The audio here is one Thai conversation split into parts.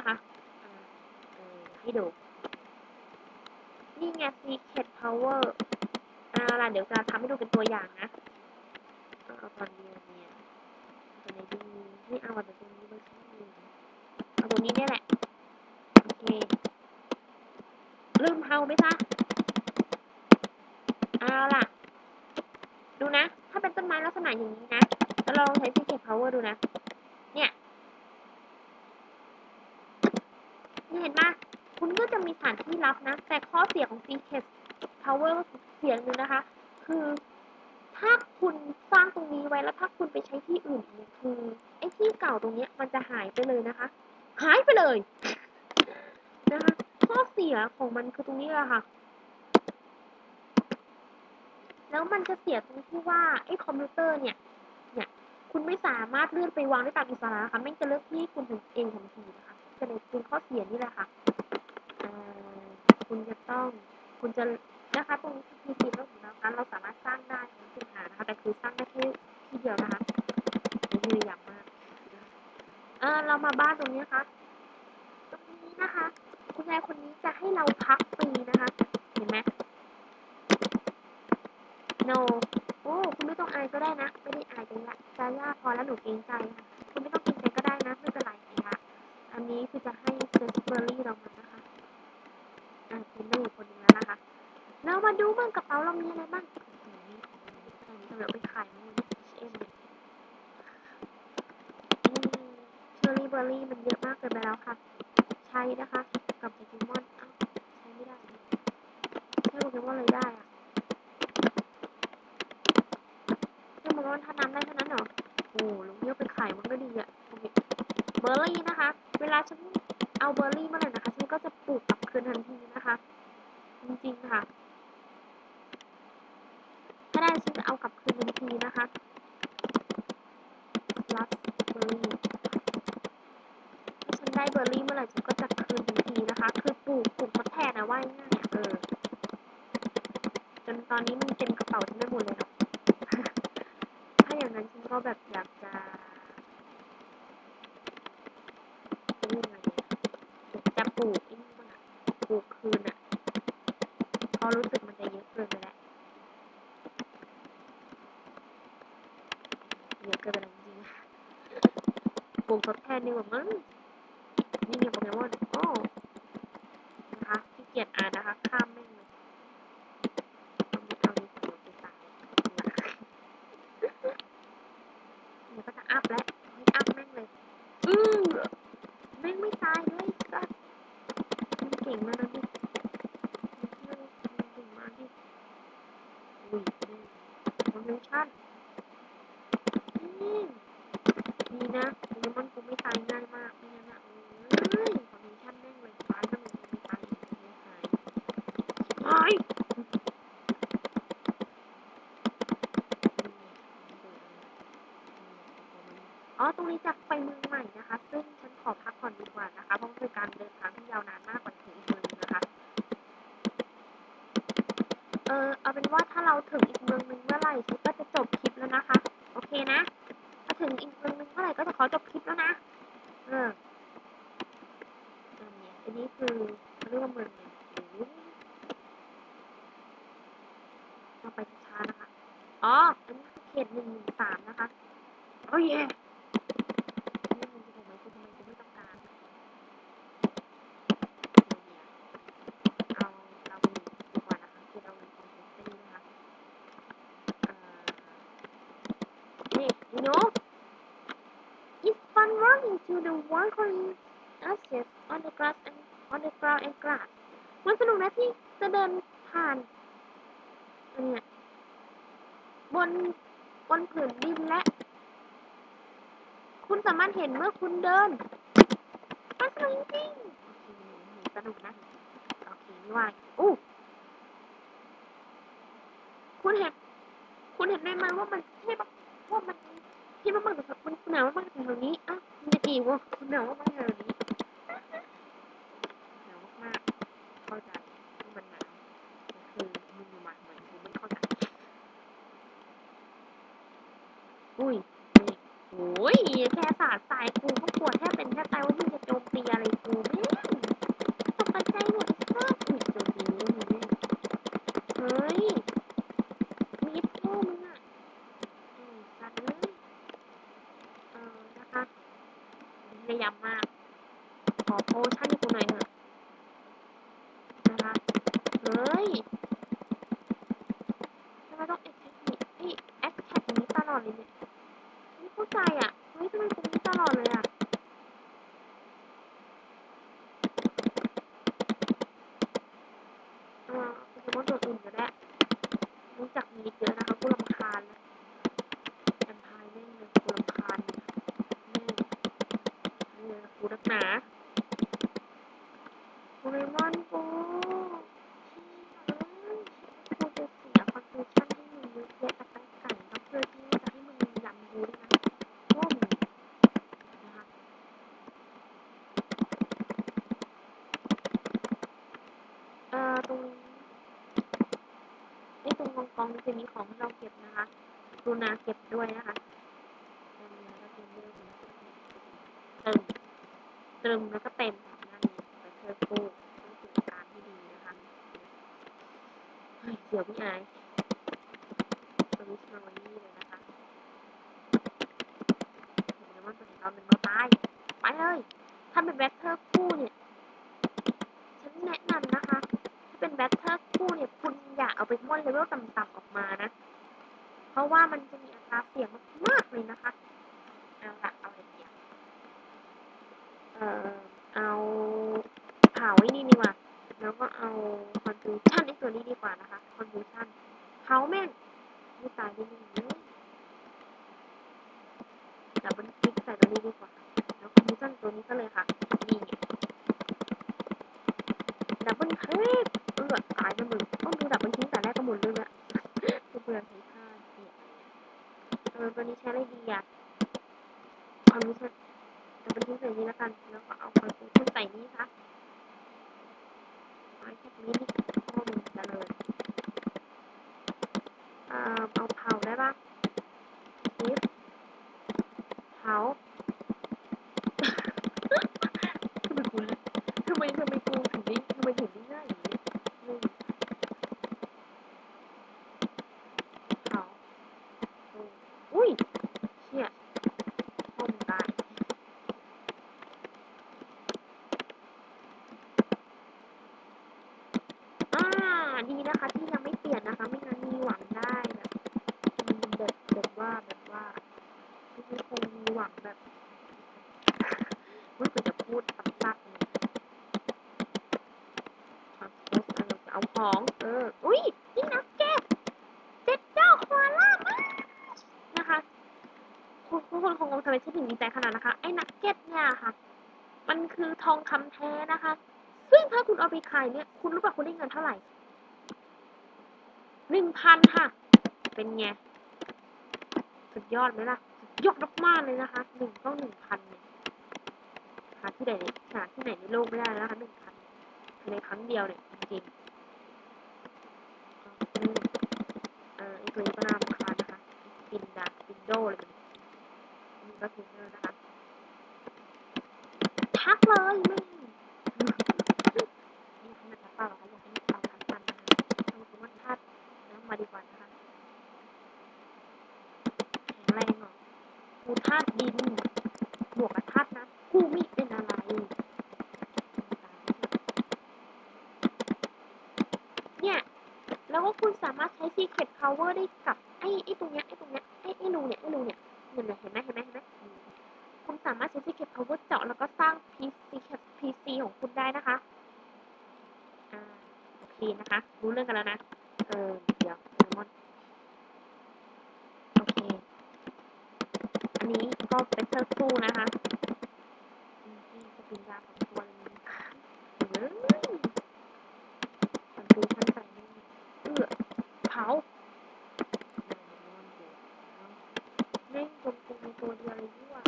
นะคะให้ดู นี่ไง Secret Power เอาล่ะเดี๋ยวจะทำให้ดูเป็นตัวอย่างนะเอาเอาตอนนี้อันเนี่ยตัวไหนดีไม่เอาแต่ตัวนี้เลยช่างเลยเอาตัวนี้เนี่ยแหละ โอเค ลืมเฮาไหมจ๊ะเอาล่ะ ดูนะ ถ้าเป็นต้นไม้ลักษณะอย่างนี้นะเราลองใช้ Secret Power ดูนะ เนี่ยนี่ เห็นปะคุณก็จะมีสถานที่ลับนะ แต่ข้อเสียของ Secret Power เสียงหนึ่งนะคะ คือถ้าคุณสร้างตรงนี้ไว้แล้วถ้าคุณไปใช้ที่อื่นเนี่ยคือไอ้ที่เก่าตรงเนี้ยมันจะหายไปเลยนะคะ หายไปเลยนะคะข้อเสียของมันคือตรงนี้แหละค่ะ แล้วมันจะเสียตรงที่ว่าไอ้คอมพิวเตอร์เนี่ย เนี่ย คุณไม่สามารถเลื่อนไปวางได้ตามอิสระนะคะแม่จะเลือกที่คุณถึงเองทันทีนะคะ จะเลยเป็นข้อเสียนนี่แหละค่ะคุณจะต้องคุณจะนะคะตรงนี้คือทีเราของเราคะเราสามารถสร้างได้ไม่เป็นปัญหานะคะแต่คือสร้างได้แค่ที่เดียวนะคะม่พยายามมากเออเรามาบ้านตรงนี้นะคะตรงนี้นะคะ คุณยายคนนี้จะให้เราพักฟรีนะคะ เห็นไหม no โอ้คุณไม่ต้องอายก็ได้นะ ไม่ได้อายกันละจาย่าพอแล้วหนูเกรงใจค่ะ คุณไม่ต้องเกรงใจก็ได้นะ ไม่เป็นไรนะคะ อันนี้คือจะให้เซสเบอรี่เรามานะคะอ่าคุณได้อีกคนนึงแล้วนะคะ เรามาดูบ้างกระเป๋าเรามีอะไรบ้างโอ้โหนี่ของเราขนาดนี้ทำไมเอาไปขายมันเนี่ยเอืมเชอรี่เบอร์รี่มันเยอะมากเกินไปแล้วค่ะ ใช้นะคะกับโปเกมอนอ้าวใช้ไม่ได้ใช้โปเกมอนเลยได้อะใช้โปเกมอนถ้าน้ำได้เท่านั้นเหรอโอ้ลุงเยอะไปขายมันก็ดีอะโอเคเบอร์รี่นะคะ ลาฉันเอาเบอร์รี่เมื่อไหร่นะคะฉันก็จะปลูกกลับคืนทันทีนะคะ จริงๆค่ะถ้าได้ฉันจะเอากลับคืนทันทีนะคะลัสเบอร์รี่ถ้าฉันได้เบอร์รี่เมื่อไหร่ฉันก็จะคืนทันทีนะคะ คือปลูกปลูกทดแทนนะว่าง่ายเออจนตอนนี้มันเต็มกระเป๋าฉันไปหมดเลยเนาะถ้าอย่างนั้นฉันก็แบบอยากจะเรียกไงอะอยากจะป ลูกไอ้นี่บ้างอะปลูกคืนอะเพราะรู้สึกมันจะเยอะเกินไปแล้วเยอะเกินไปจริงๆปลูกทดแทนดีกว่ามั้งนี่ไงโปเกมอนโอ้นะคะที่เกียจอ่านนะคะ ข้ามไม่งเลยเอาไม่เอาดีกว่าเดี๋ยวไปตายเดี๋ยวก็จะอัพแล้วให้อัพแม่งเลย อือแม่งไม่ตายเลยสัสมันเก่งมากนะดิมันเก่งมากดิอุ้ยแม่งคอมมิชชั่น อืมดีนะโปเกมอนคงไม่ตายง่ายมากไม่งั้นอะเอ้ยคอนดิชั่นแม่งเลยตายก็มันไม่ตายไม่ตายตายอ๋อ ตรงนี้จะไปเมืองใหม่นะคะ ซึ่งฉันขอพักก่อนดีกว่านะคะ เพราะมันคือการเดินทางที่ยาวนานมากกว่าถึงอีกเมืองนึงนะคะ เออ เอาเป็นว่าถ้าเราถึงอีกเมืองนึงเมื่อไหร่ฉันก็จะจบคลิปแล้วนะคะ โอเคนะ ถ้าถึงอีกเมืองนึงเมื่อไหร่ก็จะขอจบคลิปแล้วนะ เออ อันนี้คือเขาเรียกว่าเมืองอะไรโอ้โหเราไปช้านะคะ อ๋อ อันนี้คือเขตหนึ่งหนึ่งสามนะคะ โอ้ยเย่นี่มันจะบอกไหมคุณทำไมคุณไม่ต้องการเอาเราหนึ่งดีกว่านะคะคือเราหนึ่งของเซฟตี้นะคะนี่ you know It's fun running to the watery ashes on the grass and on the ground a n g r a มันสนุกนะที่จะเดินผ่านอันเนี้ยบนบนผืนดินและ คุณสามารถเห็นเมื่อคุณเดินมันสนุกจริงสนุกนะ โอเคไม่ว่าอู้คุณเห็น คุณเห็นได้ไหมว่ามันใช่ปะว่ามันที่มันมันมันหนาวมากๆแถวนี้อะมันจะดีวะคุณหนาวมากๆแถวนี้หนาวมากๆเข้าใจว่ามันหนาวแต่คือมึงอยู่มาทำไมกูไม่เข้าใจอุ้ยนี่โอ้ยแค่สาดทรายกูก็ปวดแทบเป็นแทบตายว่ามึงจะโจมตีอะไรกู จะยับมาก ขอโพชั่นกูหน่อยเถอะนะคะเฮ้ยทำไมต้องแอคแท็กนี่แอคแท็กนี้ตลอดเลยเนี่ยไม่เข้าใจอะเฮ้ยทำไมตรงนี้ตลอดเลยอะเออโปเกมอนตัวอื่นก็ได้รู้จักมีเยอะนะคะกูรำคาญแล้วแอนพายแม่งเลยกูรำคาญแม่งเออกูนักหนาโปเกมอนกูกูจะเสียคอนเทนชั่นให้มึงเยอะแยะกระตั้งไก่แล้วเพื่อที่จะให้มึงยำกูด้วยนะว่ามึงนะคะเอ่อตรงไองกองกองๆจะมีของเราเก็บนะคะกรุณาเก็บด้วยนะคะแล้วก็เติมเติมแล้วก็เต็มน้านี้ไปเธอคู่ต้องสื่อการที่ดีนะคะเฮ้ยเดี๋ยวพี่อายสวิตช์มาวันนี้เลยนะคะเห็นไหมว่าตัวเห็นเราหนึ่งเราตายไปเลย ถ้าเป็นแบทเทอร์คู่เนี่ย ฉันแนะนำนะคะ ถ้าเป็นแบทเทอร์คู่เนี่ย อย่าเอาไปม่อนเลเวลต่ำๆออกมานะ เพราะว่ามันจะมีอัตราเสี่ยงมากๆเลยนะคะเอาละเอาอะไรดีอะเอ่อเอาเผาไอ้นี่ดีกว่า แล้วก็เอาคอนฟิวชั่นไอ้ตัวนี้ดีกว่านะคะคอนฟิวชั่นเผาแม่งไม่ตายได้ยังไงเลยดับเบิลคลิกใส่ตัวนี้ดีกว่า แล้วคอนฟิวชั่นตัวนี้ก็เลยค่ะนี่ดับเบิลคลิก ใช้อะไรดีอะความรู้สึกดับเป็นที่ใส่นี้แล้วกัน แล้วก็เอาคอนฟิวชั่นใส่นี้ค่ะไม้แค่นี้นี่พ่อมึงเจริญเอ่อเอาเผาได้ปะชิปเผา ทำไมกูทำไมทำไมกูถึงได้ทำไมถึงได้ง่ายอย่างนี้งงเผาเอออุ้ยเชี่ยพ่อมึงตาย อ่าดีนะคะที่ยังไม่เปลี่ยนนะคะ ไม่งั้นมีหวังได้แบบอืมแบบแบบว่าแบบว่าที่ไม่คงมีหวังแบบ ว่ากูจะพูดซักๆเลยเอาเอาเอาจะเอาของ เออ อุ้ยนี่นักเก็ตเจ็ดเจ้าควาล่ามากนะคะคุณคนคงงงทำไมฉันถึงดีใจขนาดนะคะ ไอ้นักเก็ตเนี่ยค่ะ มันคือทองคำแท้นะคะ ซึ่งถ้าคุณเอาไปขายเนี่ย คุณรู้ป่ะคุณได้เงินเท่าไหร่หนึ่งพันค่ะ เป็นไง สุดยอดไหมล่ะ สุดยอดมากๆเลยนะคะ หนึ่งต้องหนึ่งพัน ที่ไหนหาที่ไหนในโลกไม่ได้แล้วนะคะหนึ่งพันในครั้งเดียวเนี่ยจริงๆอืมเออไอตัวนี้ก็น่ารำคาญนะคะกินดากินโดเลยมันนี่ก็เทรนเนอนะคะทักเลยไม่นี่ให้มันทักเปล่าหรอคะอกให้เราทักกันนะคะเอาคุณว่าทักแล้วมาดีกว่านะคะแข็งแรงเหรอกูธาตุดิน บวกกับธาตุน้ำกูไม่เป็นอะไรเนี่ย แล้วก็คุณสามารถใช้ secret power ได้กับไอ้ไอ้ตรงเนี้ยไอ้ตรงเนี้ยไอ้ไอ้รูเนี่ยไอ้รูเนี่ยเห็นไหมเห็นไหมเห็นไหมเห็นไหมคุณสามารถใช้ secret power เจาะแล้วก็สร้าง PC PC ของคุณได้นะคะอ่าโอเคนะคะ รู้เรื่องกันแล้วนะ เออเดี๋ยวโปเกมอนโอเค อันนี้ก็เป็นเทอร์คู่นะคะอืมนี่จะกินยาสองตัวเลยเฮ้ยมันดูชั้นใส่นี่เอื้อเผาแม่ง ตรงกู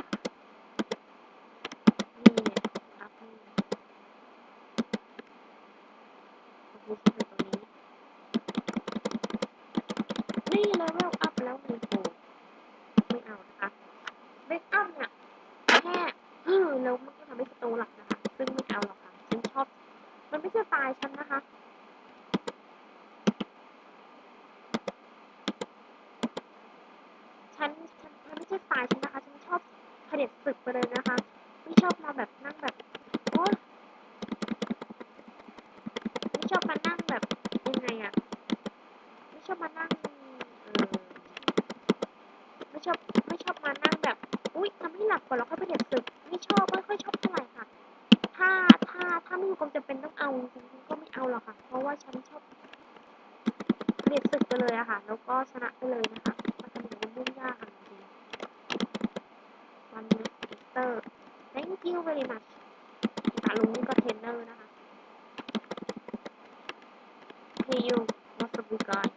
kasi yung nasa bugan.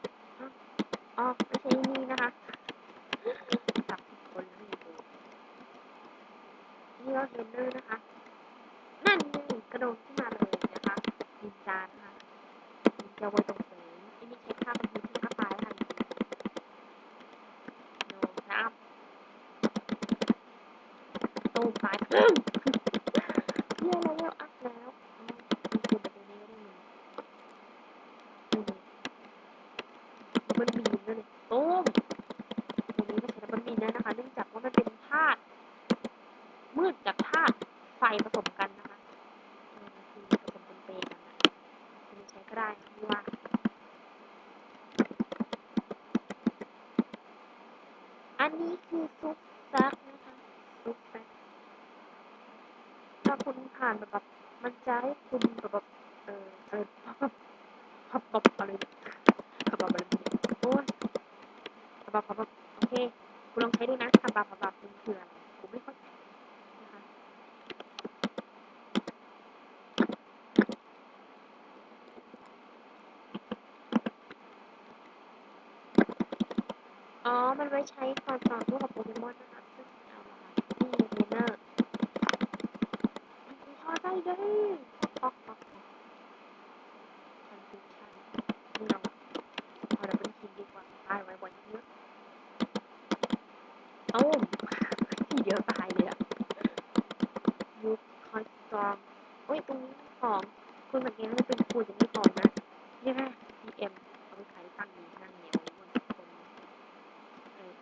Ah, kasi ini คุณผ่านแบบแบบมันจะให้คุณแบบแบบเออเออพับพับอะไรเนี่ยพับพับอะไรเนี่ยโอ้ยพับพับพับบโอเคคุณลองใช้ดูนะพับพับพับพับมันคืออะไรผมไม่เข้าใจนะคะอ๋อ มันไว้ใช้ก่อนต่อสู้กับโปเกมอนนะคะซึ่งเอาละค่ะนี่เทรนเนอร์ พอได้ยป๊อกป๊อกป๊อกฉันคือฉันนี่เราเอาดับเบิลคิงดีกว่าตายไวกว่าเยอะโอ้มทีเดียวตายเลยอะยุคอยสตรองโอ้ยตรงนี้มีของคุณสังเกตว่เป็นปูจะมีของนะนี่ค่ะ PM เอาไปขายตั้งนี้นั่งเหนียวบนคนเออ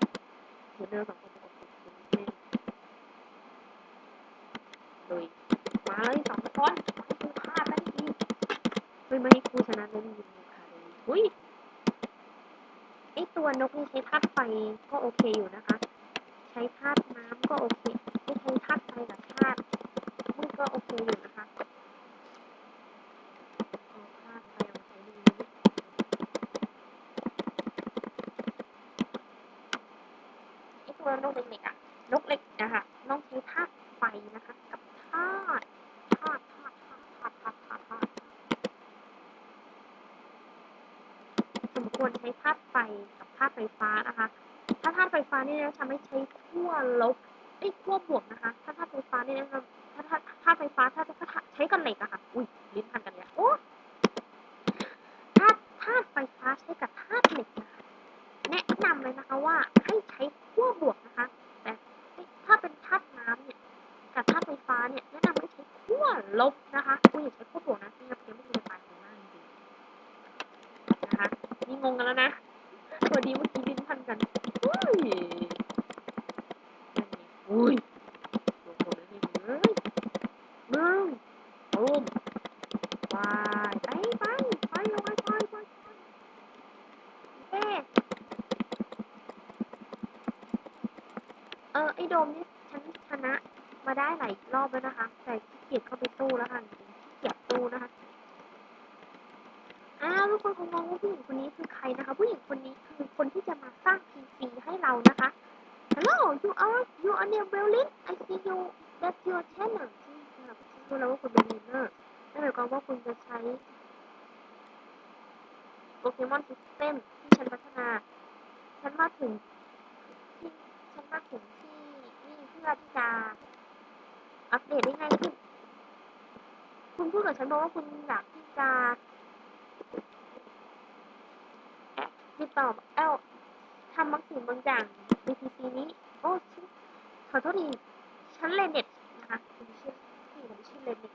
เทรนเนอร์สองคนประกบคุณเล่นโดย เลยสองคนกูฆ่าได้ดีเฮ้ยไม่ให้กูชนะเลยยิงกูฆ่าเลยอุ้ยไอตัวนกนี่ใช้ธาตุไฟก็โอเคอยู่นะคะ ใช้ธาตุน้ำก็โอเคไม่ใช้ธาตุไฟกับธาตุมืดก็โอเคอยู่นะคะเอาธาไฟดีไหมไอตัวนกเล็กๆอะนกเล็กนะคะต้องใช้ธาตุไฟนะคะ ช้ธาตุไฟกับธาตุไฟฟ้านะคะ ถ้าธาตุไฟฟ้านี่นะทำให้ใช้ขั้วลบไอ้ขั้วบวกนะคะ ถ้าธาตุไฟฟ้านี่นะคะถ้าธาตุธาตุไฟฟ้าถ้าถ้าใช้กับเหล็กอะค่ะ อุ้ยลิ้นพันกันเนี่ยโอ้ธาตุธาตุไฟฟ้าใช้กับธาตุเหล็กนะคะแนะนำเลยนะคะว่าให้ใช้ขั้วบวกนะคะ แต่ถ้าเป็นธาตุน้ำเนี่ยกับธาตุไฟฟ้าเนี่ยแนะนำให้ใช้ขั้วลบนะคะคุณอย่าใช้ขั้วบวกนะไม่งั้นเกมไม่จะตายของมากจริงๆนะคะนี่งงกันแล้วนะพอดีเมื่อกี้ลิ้นพันกันอุ้ยนั่นไงอุ้ยลงคนเลยมึงเอ้ยมึงโอ้มวายไปไปไปไปไปไปเอ๊ะเออไอ โดมนี่ฉันชนะมาได้หลายรอบแล้วนะคะ แต่ขี้เกียจเข้าไปตู้แล้วค่ะจริงๆขี้เกียจตู้นะคะอ้าวทุกคนคงงงว่าผู้หญิงคนนี้คือใครนะคะ ผู้หญิงคนนี้คือคนที่จะมาสร้าง PC ให้เรานะคะ Hello you are you are near Berlin I see you that your channel ซึ่งแบบฉันรู้แล้วว่าคุณเป็นเนอร์นั่นหมายความว่าคุณจะใช้โปเกมอนซิสเต็มที่ฉันพัฒนา ฉันมาถึงที่ฉันมาถึงที่ พื่อที่จะอัปเดตได้ง่ายขึ้น คุณพูดกับฉันบอกว่าคุณอยากที่จะติดต่อเอ้าทำบางสิ่งบางอย่างใน PC นี้ โอ้ขอโทษทีฉันเลนเน็ตนะคะคุณชื่อที่ผมชื่อเลนเน็ต